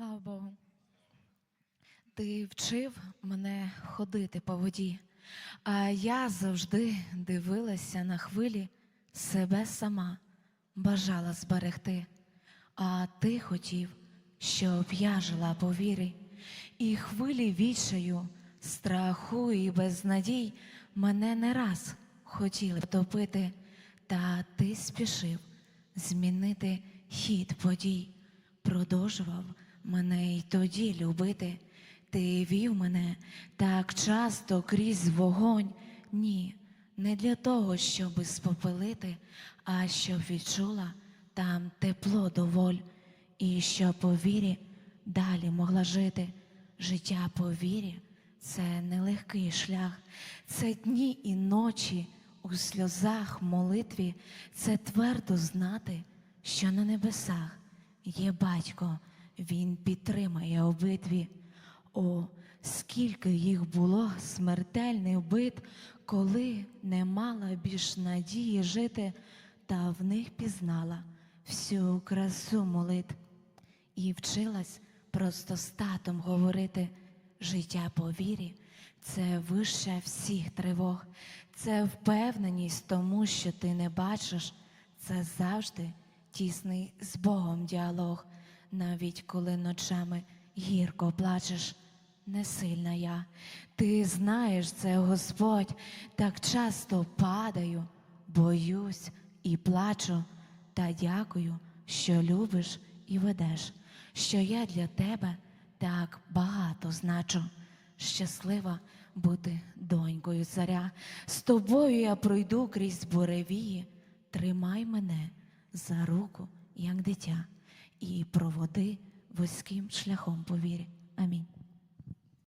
Слава Богу. Ти вчив мене ходити по воді, а я завжди дивилася на хвилі себе сама, бажала зберегти. А ти хотів, щоб я жила по вірі, і хвилі відчаю, страху і безнадій мене не раз хотіли втопити, та ти спішив змінити хід подій продовжував мене й тоді любити. Ти вів мене так часто крізь вогонь. Ні, не для того, щоби спопелити, а щоб відчула там тепло доволь, і що по вірі далі могла жити. Життя по вірі це нелегкий шлях, це дні і ночі у сльозах, молитві, це твердо знати, що на небесах є батько, він підтримає у битві. О, скільки їх було смертельних бит, коли не мала більш надії жити, та в них пізнала всю красу молит і вчилась просто з татом говорити. Життя по вірі це вище всіх тривог, це впевненість тому, що ти не бачиш, це завжди тісний з Богом діалог, навіть коли ночами гірко плачеш. Не сильна я, ти знаєш це, Господь, так часто падаю, боюсь і плачу, та дякую, що любиш і ведеш, що я для тебе так багато значу. Щаслива бути донькою царя. З тобою я пройду крізь буревії. Тримай мене за руку, як дитя, і проводи вузьким шляхом по вірі. Амінь.